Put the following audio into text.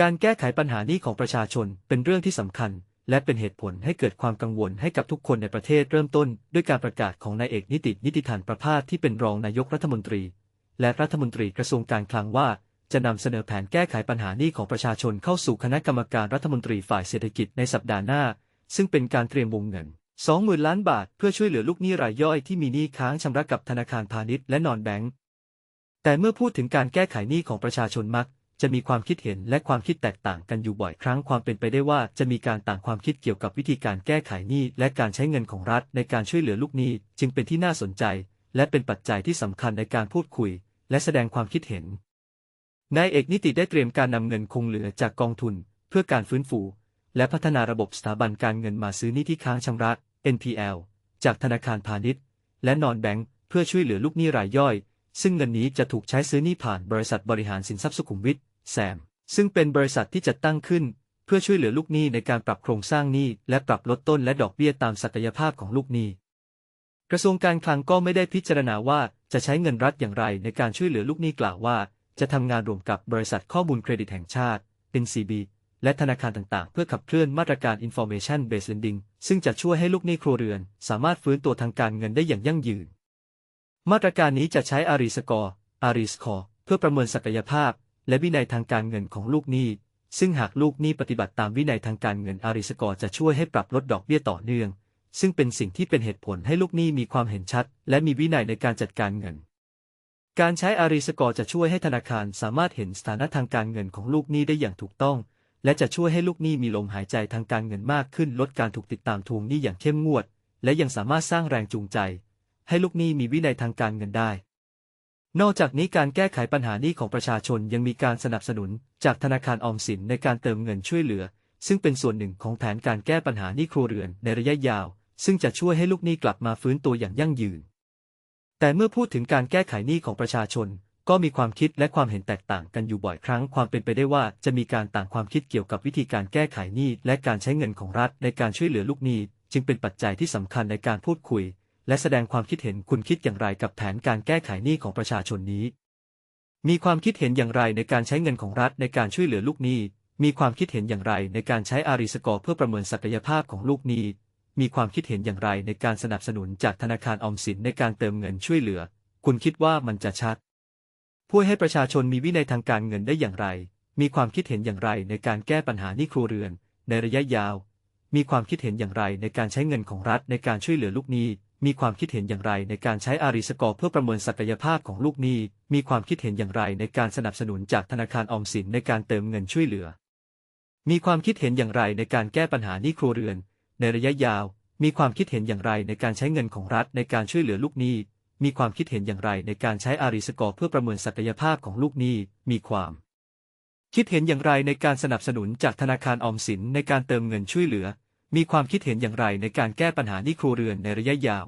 การแก้ไขปัญหานี้ของประชาชนเป็นเรื่องที่สำคัญ และเป็นเหตุผลให้เกิดความกังวลให้กับทุกคนในประเทศเริ่มต้น ด้วยการประกาศของนายเอกนิตินิติธานประภาสที่เป็นรองนายกรัฐมนตรี และรัฐมนตรีกระทรวงการคลังว่า จะนำเสนอแผนแก้ไขปัญหานี้ของประชาชนเข้าสู่คณะกรรมการรัฐมนตรีฝ่ายเศรษฐกิจในสัปดาห์หน้า ซึ่งเป็นการเตรียมวงเงิน20,000ล้านบาทเพื่อช่วยเหลือลูกหนี้รายย่อยที่มีหนี้ค้างชำระกับธนาคารพาณิชย์และนอนแบงก์แต่เมื่อพูดถึงการแก้ไขหนี้ของประชาชนมัก จะมีความคิดเห็นและความคิดแตกต่างกันอยู่บ่อยครั้งความเป็นไปได้ว่าจะมีการต่างความคิดเกี่ยวกับวิธีการแก้ไขหนี้และการใช้เงินของรัฐในการช่วยเหลือลูกหนี้ จึงเป็นที่น่าสนใจ และเป็นปัจจัยที่สำคัญในการพูดคุย และแสดงความคิดเห็นนายเอกนิติได้เตรียมการนำเงินคงเหลือจากกองทุน เพื่อการฟื้นฟู และพัฒนาระบบสถาบันการเงินมาซื้อหนี้ที่ค้างชำระ NPL จากธนาคารพาณิชย์ และนอนแบงก์เพื่อช่วยเหลือลูกหนี้รายย่อย ซึ่งเงินนี้จะถูกใช้ซื้อหนี้ผ่านบริษัทบริหารสินทรัพย์สุขุมวิท แซม ซึ่งเป็นบริษัทที่จัดตั้งขึ้น เพื่อช่วยเหลือลูกหนี้ในการปรับโครงสร้างหนี้และปรับลดต้นและดอกเบี้ยตามศักยภาพของลูกหนี้ กระทรวงการคลังก็ไม่ได้พิจารณาว่าจะใช้เงินรัฐอย่างไรในการช่วยเหลือลูกหนี้กล่าวว่า จะทำงานร่วมกับบริษัทข้อมูลเครดิตแห่งชาติ NCB และธนาคารต่างๆ เพื่อขับเคลื่อนมาตรการ Information Based Lending ซึ่งจะช่วยให้ลูกหนี้ครัวเรือน สามารถฟื้นตัวทางการเงินได้อย่างยั่งยืน มาตรการนี้จะใช้อารีสกอร์อารีสคอร์เพื่อประเมินศักยภาพ และวินัยทางการเงินของลูกหนี้ ซึ่งหากลูกหนี้ปฏิบัติตามวินัยทางการเงินอารีสกอร์จะช่วยให้ปรับลดดอกเบี้ยต่อเนื่อง ซึ่งเป็นสิ่งที่เป็นเหตุผลให้ลูกหนี้มีความเห็นชัด และมีวินัยในการจัดการเงิน การใช้อารีสกอร์จะช่วยให้ธนาคารสามารถเห็นสถานะทางการเงินของลูกหนี้ได้อย่างถูกต้อง และจะช่วยให้ลูกหนี้มีลมหายใจทางการเงินมากขึ้น ลดการถูกติดตามทวงหนี้อย่างเข้มงวด และยังสามารถสร้างแรงจูงใจ ให้ลูกหนี้มีวินัยทางการเงินได้ นอกจากนี้การแก้ไขปัญหานี้ของประชาชนยังมีการสนับสนุน จากธนาคารออมสินในการเติมเงินช่วยเหลือ ซึ่งเป็นส่วนหนึ่งของแผนการแก้ปัญหานี้ครัวเรือนในระยะยาว ซึ่งจะช่วยให้ลูกหนี้กลับมาฟื้นตัวอย่างยั่งยืน แต่เมื่อพูดถึงการแก้ไขหนี้ของประชาชน ก็มีความคิดและความเห็นแตกต่างกันอยู่บ่อยครั้ง ความเป็นไปได้ว่าจะมีการต่างความคิดเกี่ยวกับวิธีการแก้ไขหนี้และการใช้เงินของรัฐในการช่วยเหลือลูกหนี้ จึงเป็นปัจจัยที่สำคัญในการพูดคุย และแสดงความคิดเห็นคุณคิดอย่างไรกับแผนการแก้ไขหนี้ของประชาชนนี้ มีความคิดเห็นอย่างไรในการใช้เงินของรัฐในการช่วยเหลือลูกหนี้ มีความคิดเห็นอย่างไรในการใช้อารีสกอร์เพื่อประเมินศักยภาพของลูกหนี้ มีความคิดเห็นอย่างไรในการสนับสนุนจากธนาคารออมสินในการเติมเงินช่วยเหลือ คุณคิดว่ามันจะชัดพูดให้ประชาชนมีวินัยทางการเงินได้อย่างไร มีความคิดเห็นอย่างไรในการแก้ปัญหาหนี้ครัวเรือน ในระยะยาว มีความคิดเห็นอย่างไรในการใช้เงินของรัฐในการช่วยเหลือลูกหนี้ มีความคิดเห็นอย่างไรในการใช้อารีสกอร์เพื่อประเมินศักยภาพของลูกหนี้ มีความคิดเห็นอย่างไรในการสนับสนุนจากธนาคารออมสินในการเติมเงินช่วยเหลือ มีความคิดเห็นอย่างไรในการแก้ปัญหาหนี้ครัวเรือน ในระยะยาว มีความคิดเห็นอย่างไรในการใช้เงินของรัฐในการช่วยเหลือลูกหนี้ มีความคิดเห็นอย่างไรในการใช้อารีสกอร์เพื่อประเมินศักยภาพของลูกหนี้ มีความคิดเห็นอย่างไรในการสนับสนุนจากธนาคารออมสินในการเติมเงินช่วยเหลือ มีความคิดเห็นอย่างไรในการแก้ปัญหานี้ครัวเรือนในระยะยาว